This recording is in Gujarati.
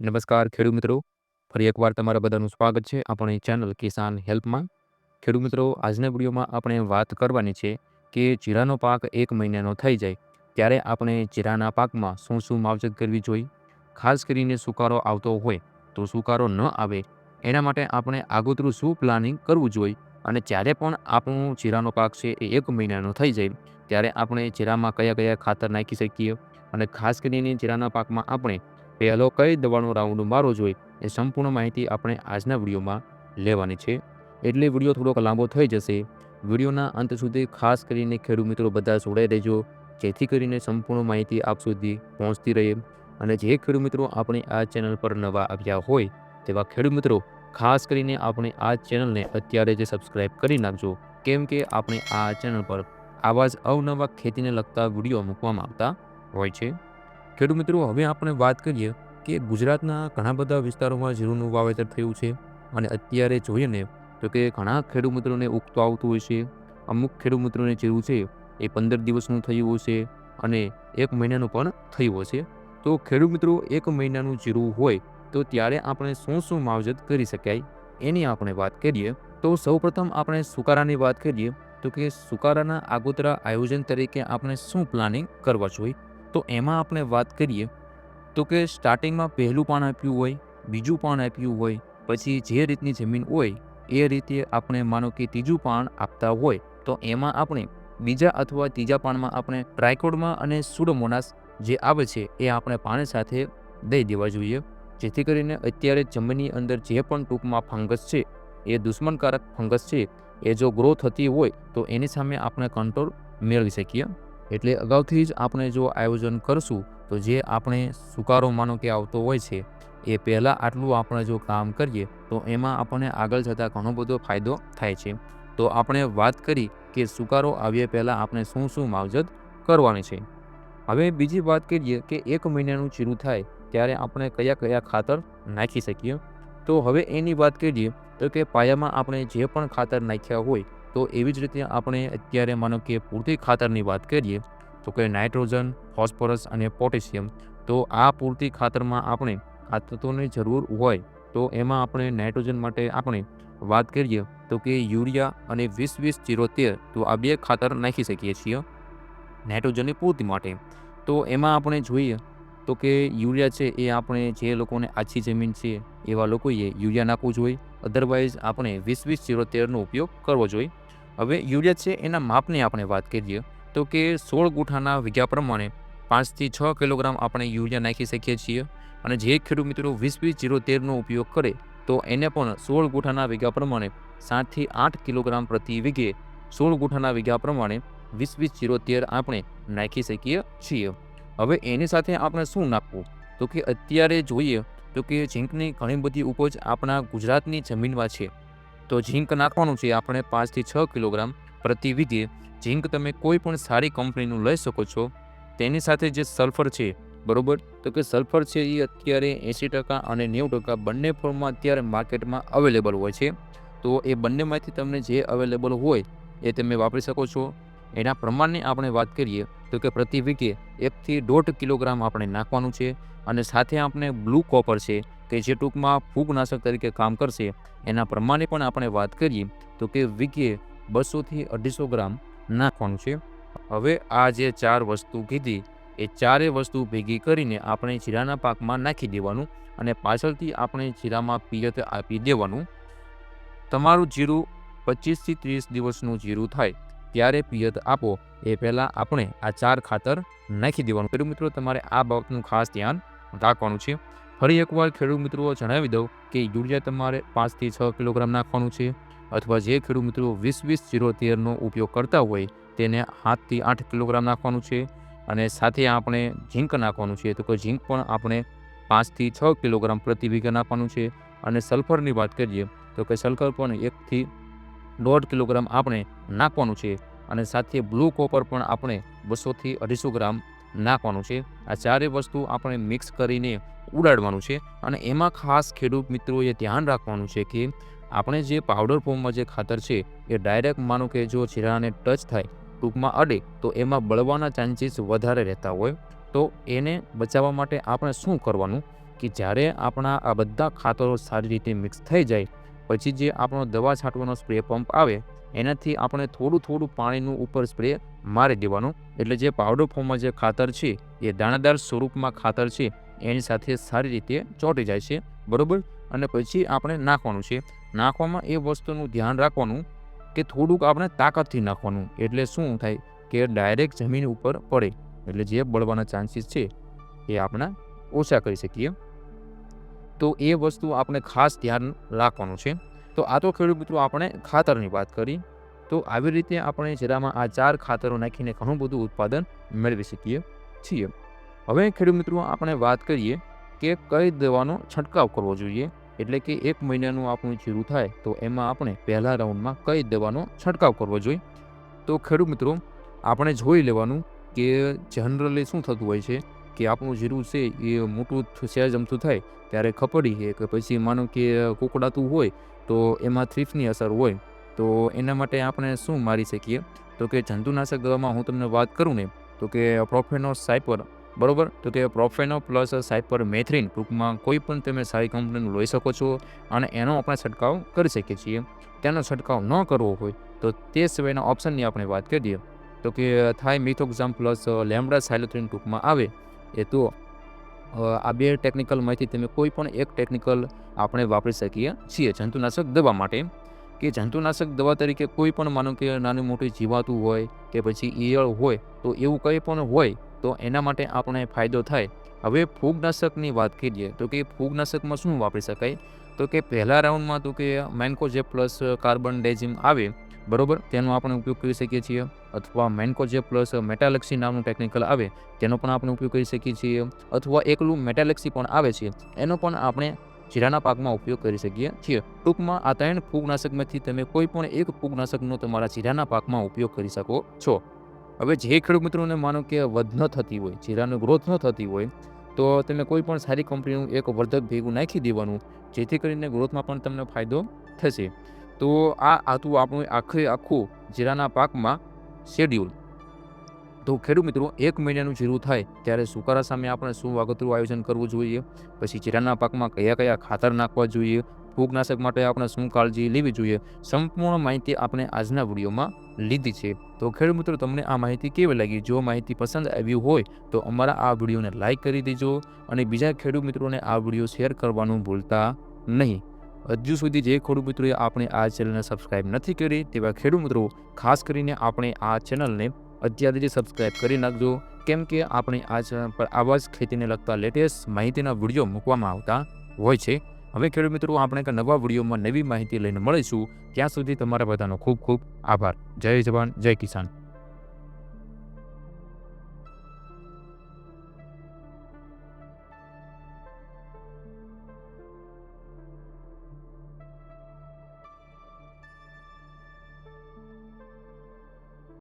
નમસ્કાર ખેડૂત મિત્રો. ફરી એકવાર તમારા બધાનું સ્વાગત છે આપણી ચેનલ કિસાન હેલ્પમાં. ખેડૂત મિત્રો, આજના વિડીયોમાં આપણે વાત કરવાની છે કે જીરાનો પાક એક મહિનાનો થઈ જાય, ત્યારે આપણે જીરાના પાકમાં શું શું માવજત કરવી જોઈએ? ખાસ કરીને સુકારો આવતો હોય તો સુકારો ન આવે, એના માટે આપણે આગોતરું શું પ્લાનિંગ કરવું જોઈએ? અને જ્યારે પણ આપણું જીરાનો પાક છે એ એક મહિનાનો થઈ જાય, ત્યારે આપણે જીરામાં કયા કયા ખાતર નાખી શકીએ? અને ખાસ કરીને જીરાના પાકમાં આપણે પહેલો કઈ દવાનો રાઉન્ડ મારવો જોઈએ એ સંપૂર્ણ માહિતી આપણે આજના વિડીયોમાં લેવાની છે. એટલે વીડિયો થોડોક લાંબો થઈ જશે. વિડીયોના અંત સુધી ખાસ કરીને ખેડૂત મિત્રો બધા જોડાઈ રહેજો. જેથી કરીને સંપૂર્ણ માહિતી આપ સુધી પહોંચતી રહે અને જે ખેડૂત મિત્રો આપણે આ ચેનલ પર નવા આવ્યા હોય તેવા ખેડૂત મિત્રો, ખાસ કરીને આપણે આ ચેનલને અત્યારે જે સબસ્ક્રાઇબ કરી નાખજો. કેમ કે આપણે આ ચેનલ પર આવા જ અવનવા ખેતીને લગતા વીડિયો મૂકવામાં આવતા હોય છે. ખેડૂત મિત્રો, હવે આપણે વાત કરીએ કે ગુજરાતના ઘણા બધા વિસ્તારોમાં જીરુંનું વાવેતર થયું છે અને અત્યારે જોઈએ ને તો કે ઘણા ખેડૂત મિત્રોને ઉગતો આવતું હોય છે. અમુક ખેડૂત મિત્રોને જીરું છે એ પંદર દિવસનું થયું હશે અને એક મહિનાનું પણ થયું હશે તો ખેડૂત મિત્રો, એક મહિનાનું જીરું હોય તો ત્યારે આપણે શું શું માવજત કરી શકાય? એની આપણે વાત કરીએ તો સૌપ્રથમ આપણે સુકારાની વાત કરીએ તો કે સુકારાના આગોતરા આયોજન તરીકે આપણે શું પ્લાનિંગ કરવા જોઈએ? તો એમાં આપણે વાત કરીએ તો કે સ્ટાર્ટિંગમાં પહેલું પાન આપ્યું હોય, બીજું પાન આપ્યું હોય, પછી જે રીતની જમીન હોય, એ રીતે આપણે માનો કે ત્રીજું પાન આપતા હોય, તો એમાં આપણે બીજા અથવા ત્રીજા પાનમાં આપણે ટ્રાયકોડમાં અને સુડોમોનાસ જે આવે છે, એ આપણે પાણી સાથે દઈ દેવા જોઈએ, જેથી કરીને અત્યારે જમીનની અંદર જે પણ ટૂંકમાં ફંગસ છે, એ દુશ્મનકારક ફંગસ છે, એ જો ગ્રો થતી હોય, તો એની સામે આપણે કંટ્રોલ મેળવી શકીએ. એટલે અગાઉથી જ આપણે જો આયોજન કરશું, તો જે આપણે સુકારો માનો કે આવતો હોય છે, એ પહેલાં આટલું આપણે જો કામ કરીએ, તો એમાં આપણને આગળ જતાં ઘણો બધો ફાયદો થાય છે. તો આપણે વાત કરી કે સુકારો આવ્યા પહેલાં આપણે શું શું માવજત કરવાની છે. હવે બીજી વાત કરીએ કે એક મહિનાનું ચીરું થાય, ત્યારે આપણે કયા કયા ખાતર નાખી શકીએ? તો હવે એની વાત કરીએ તો કે પાયામાં આપણે જે પણ ખાતર નાખ્યા હોય તો એવી જ રીતે આપણે અત્યારે માનો કે પૂરતી ખાતરની વાત કરીએ, તો કે નાઇટ્રોજન, ફોસ્ફરસ અને પોટેશિયમ, તો આ પૂરતી ખાતરમાં આપણે આ તત્વોની જરૂર હોય તો એમાં આપણે નાઇટ્રોજન માટે આપણે વાત કરીએ, તો કે યુરિયા અને વીસ વીસ જીરો તેર તો આ બે ખાતર નાખી શકીએ છીએ નાઇટ્રોજનની પૂર્તિ માટે. તો એમાં આપણે જોઈએ, તો કે યુરિયા છે એ આપણે જે લોકોને આછી જમીન છે એવા લોકોએ યુરિયા નાખવું જોઈએ અધરવાઇઝ આપણે વીસ વીસ જીરો તેરનો ઉપયોગ કરવો જોઈએ. હવે યુરિયા છે, એના માપની આપણે વાત કરીએ તો કે સોળ ગુઠાના વીઘા પ્રમાણે પાંચથી છ કિલોગ્રામ આપણે યુરિયા નાખી શકીએ છીએ અને જે ખેડૂત મિત્રો વીસ વીસ જીરો તેરનો ઉપયોગ કરે તો એને પણ સોળ ગુઠાના વીઘા પ્રમાણે સાતથી આઠ કિલોગ્રામ પ્રતિ વીઘે સોળ ગુઠાના વીઘા પ્રમાણે વીસ વીસ જીરો તેર આપણે નાખી શકીએ છીએ. હવે એની સાથે આપણે શું નાખવું? તો કે અત્યારે જોઈએ તો કે ઝીંકની ઘણી બધી ઉપજ આપણા ગુજરાતની જમીનમાં છે. તો ઝીંક નાખવાનું છે આપણે પાંચથી છ કિલોગ્રામ પ્રતિ વીઘે ઝીંક તમે કોઈ પણ સારી કંપનીનું લઈ શકો છો. તેની સાથે જે સલ્ફર છે, બરોબર? તો કે સલ્ફર છે એ અત્યારે એંસી ટકા અને નેવું ટકા બંને ફોર્મમાં અત્યારે માર્કેટમાં અવેલેબલ હોય છે. તો એ બંનેમાંથી તમને જે અવેલેબલ હોય એ તમે વાપરી શકો છો. એના પ્રમાણની આપણે વાત કરીએ તો કે પ્રતિ વીઘે એકથી દોઢ કિલોગ્રામ આપણે નાખવાનું છે અને સાથે આપણે બ્લુ કોપર છે કે જે ટૂંકમાં ફૂગનાશક તરીકે કામ કરશે, એના પ્રમાણે પણ આપણે વાત કરીએ તો કે વીઘે બસોથી અઢીસો ગ્રામ નાખવાનું છે. હવે આ જે ચાર વસ્તુ કીધી, એ ચારે વસ્તુ ભેગી કરીને આપણે જીરાના પાકમાં નાખી દેવાનું અને પાછળથી આપણે જીરામાં પિયત આપી દેવાનું. તમારું જીરું પચીસથી ત્રીસ દિવસનું જીરું થાય. ત્યારે પિયત આપો. એ પહેલાં આપણે આ ચાર ખાતર નાખી દેવાનું. ખેડૂત મિત્રો, તમારે આ બાબતનું ખાસ ધ્યાન રાખવાનું છે. ફરી એકવાર ખેડૂત મિત્રો, જણાવી દઉં કે યુરિયા તમારે પાંચથી છ કિલોગ્રામ નાખવાનું છે અથવા જે ખેડૂત મિત્રો વીસ વીસ જીરો તેરનો ઉપયોગ કરતા હોય તેને સાતથી આઠ કિલોગ્રામ નાખવાનું છે અને સાથે આપણે ઝીંક નાખવાનું છે. તો કે ઝીંક પણ આપણે પાંચથી છ કિલોગ્રામ પ્રતિ વીઘા નાખવાનું છે. અને સલ્ફરની વાત કરીએ તો કે સલ્ફર પણ એકથી દોઢ કિલોગ્રામ આપણે નાખવાનું છે. અને સાથે બ્લુ કોપર પણ આપણે બસોથી અઢીસો ગ્રામ નાખવાનું છે. આ ચારે વસ્તુ આપણે મિક્સ કરીને ઉડાડવાનું છે અને એમાં ખાસ ખેડૂત મિત્રોએ ધ્યાન રાખવાનું છે કે આપણે જે પાવડર ફોર્મમાં જે ખાતર છે એ ડાયરેક્ટ માનો કે જો જીરાને ટચ થાય ટૂંકમાં અડે તો એમાં બળવાના ચાન્સીસ વધારે રહેતા હોય. તો એને બચાવવા માટે આપણે શું કરવાનું કે જ્યારે આપણા આ બધા ખાતરો સારી રીતે મિક્સ થઈ જાય, પછી જે આપણો દવા છાંટવાનો સ્પ્રે પંપ આવે એનાથી આપણે થોડું થોડું પાણીનું ઉપર સ્પ્રે મારી દેવાનું. એટલે જે પાવડર ફોર્મમાં જે ખાતર છે, એ દાણાદાર સ્વરૂપમાં ખાતર છે, એની સાથે સારી રીતે ચોંટી જાય છે, બરાબર? અને પછી આપણે નાખવાનું છે. નાખવામાં એ વસ્તુનું ધ્યાન રાખવાનું કે થોડુંક આપણે તાકાતથી નાખવાનું. એટલે શું થાય કે ડાયરેક્ટ જમીન ઉપર પડે. એટલે જે બળવાના ચાન્સીસ છે, એ આપણે ઓછા કરી શકીએ. તો એ વસ્તુ આપણે ખાસ ધ્યાન રાખવાનું છે. તો આ તો ખેડૂત મિત્રો આપણે ખાતરની વાત કરી. તો આવી રીતે આપણે જીરામાં આ ચાર ખાતરો નાખીને ઘણું બધું ઉત્પાદન મેળવી શકીએ છીએ. હવે ખેડૂત મિત્રો આપણે વાત કરીએ કે કઈ દવાનો છંટકાવ કરવો જોઈએ. એટલે કે એક મહિનાનું આપણું જીરું થાય તો એમાં આપણે પહેલા રાઉન્ડમાં કઈ દવાનો છંટકાવ કરવો જોઈએ. તો ખેડૂત મિત્રો, આપણે જોઈ લેવાનું કે જનરલી શું થતું હોય છે? કે આપણું જીરું છે એ મોટું સહેજ અમથું થાય, ત્યારે ખપડી છે કે પછી માનો કે કુકડાતું હોય, તો એમાં થ્રીફની અસર હોય. તો એના માટે આપણે શું મારી શકીએ? તો કે જંતુનાશક દવામાં હું તમને વાત કરું ને, તો કે પ્રોફેનો સાયપર બરોબર? તો કે પ્રોફેનો પ્લસ સાયપર મેથ્રીન ટૂંકમાં કોઈ પણ તમે સારી કંપનીનું લઈ શકો છો અને એનો આપણે છંટકાવ કરી શકીએ છીએ. તેનો છંટકાવ ન કરવો હોય, તો તે સિવાયના ઓપ્શનની આપણે વાત કરીએ તો કે થાય મિથોક્ઝામ પ્લસ લેમડા સાયલોથ્રીન ટૂંકમાં આવે એ તો આ બે ટેકનિકલમાંથી તમે કોઈ પણ એક ટેકનિકલ આપણે વાપરી શકીએ છીએ. જંતુનાશક દવા માટે. કે જંતુનાશક દવા તરીકે કોઈ પણ માનો કે નાની મોટી જીવાતું હોય કે પછી ઈયળ હોય, તો એવું કંઈ પણ હોય, તો એના માટે આપણે ફાયદો થાય. હવે ફૂગનાશકની વાત કરીએ, તો કે ફૂગનાશકમાં શું વાપરી શકાય? તો કે પહેલા રાઉન્ડમાં તો કે મેન્કોજે પ્લસ કાર્બન ડેઝિમ આવે બરોબર? તેનો આપણે ઉપયોગ કરી શકીએ છીએ. અથવા મેન્કોજે પ્લસ મેટાલેક્સી નામનું ટેકનિકલ આવે, તેનો પણ આપણે ઉપયોગ કરી શકીએ છીએ. અથવા એકલું મેટાલેક્સી પણ આવે છે, એનો પણ આપણે જીરાના પાકમાં ઉપયોગ કરી શકીએ છીએ. ટૂંકમાં આ ત્રણ ફૂગનાશકમાંથી તમે કોઈ પણ એક ફૂગનાશકનો તમારા જીરાના પાકમાં ઉપયોગ કરી શકો છો. હવે જે ખેડૂત મિત્રોને માનો કે વધ ન થતી હોય, જીરાનો ગ્રોથ ન થતી હોય, તો તમે કોઈ પણ સારી કંપનીનું એક વર્ધક ભેગું નાખી દેવાનું, જેથી કરીને ગ્રોથમાં પણ તમને ફાયદો થશે. તો આ હતું આપણું આખે આખું જીરાના પાકમાં શેડ્યુલ તો ખેડૂત મિત્રો, એક મહિનાનું જીરું થાય ત્યારે સુકારા સામે આપણે શું વાગતરું આયોજન કરવું જોઈએ? પછી જીરાના પાકમાં કયા કયા ખાતર નાખવા જોઈએ? ફૂગનાશક માટે આપણે શું કાળજી લેવી જોઈએ? સંપૂર્ણ માહિતી આપણે આજના વિડીયોમાં લીધી છે. તો ખેડૂત મિત્રો, તમને આ માહિતી કેવી લાગી? જો માહિતી પસંદ આવી હોય તો અમારા આ વિડીયોને લાઇક કરી દેજો અને બીજા ખેડૂત મિત્રોને આ વીડિયો શેર કરવાનું ભૂલતા નહીં. હજુ સુધી જે ખેડૂત મિત્રોએ આપણે આ ચેનલને સબસ્ક્રાઇબ નથી કરી, તેવા ખેડૂત મિત્રો, ખાસ કરીને આપણે આ ચેનલને અત્યારે જ સબસ્ક્રાઇબ કરી નાખજો. કેમ કે આપણે આ ચેનલ પર આવા જ ખેતીને લગતા લેટેસ્ટ માહિતીના વીડિયો મૂકવામાં આવતા હોય છે. હવે ખેડૂત મિત્રો, આપણે એક નવા વિડીયોમાં નવી માહિતી લઈને મળીશું. ત્યાં સુધી તમારા બધાનો ખૂબ ખૂબ આભાર. જય જવાન, જય કિસાન.